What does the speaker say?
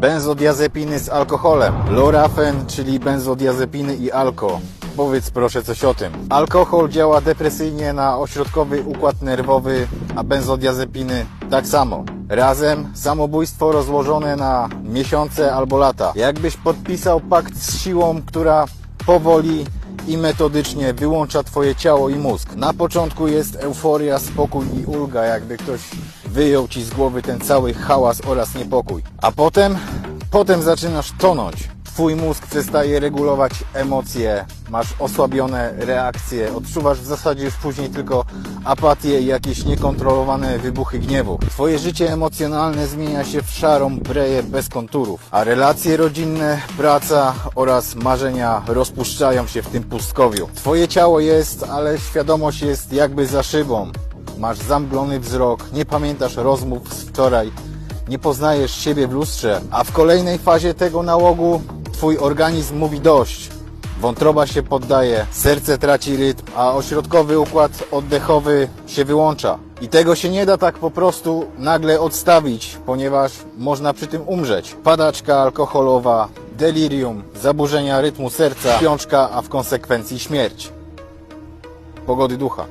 Benzodiazepiny z alkoholem. Lorafen, czyli benzodiazepiny i alko. Powiedz proszę coś o tym. Alkohol działa depresyjnie na ośrodkowy układ nerwowy, a benzodiazepiny tak samo. Razem samobójstwo rozłożone na miesiące albo lata. Jakbyś podpisał pakt z siłą, która powoli i metodycznie wyłącza Twoje ciało i mózg. Na początku jest euforia, spokój i ulga, jakby ktoś wyjął Ci z głowy ten cały hałas oraz niepokój. A potem, potem zaczynasz tonąć. Twój mózg przestaje regulować emocje, masz osłabione reakcje, odczuwasz w zasadzie już później tylko apatię i jakieś niekontrolowane wybuchy gniewu. Twoje życie emocjonalne zmienia się w szarą breję bez konturów, a relacje rodzinne, praca oraz marzenia rozpuszczają się w tym pustkowiu. Twoje ciało jest, ale świadomość jest jakby za szybą. Masz zamglony wzrok, nie pamiętasz rozmów z wczoraj, nie poznajesz siebie w lustrze, a w kolejnej fazie tego nałogu twój organizm mówi dość. Wątroba się poddaje, serce traci rytm, a ośrodkowy układ oddechowy się wyłącza. I tego się nie da tak po prostu nagle odstawić, ponieważ można przy tym umrzeć. Padaczka alkoholowa, delirium, zaburzenia rytmu serca, śpiączka, a w konsekwencji śmierć. Pogody ducha.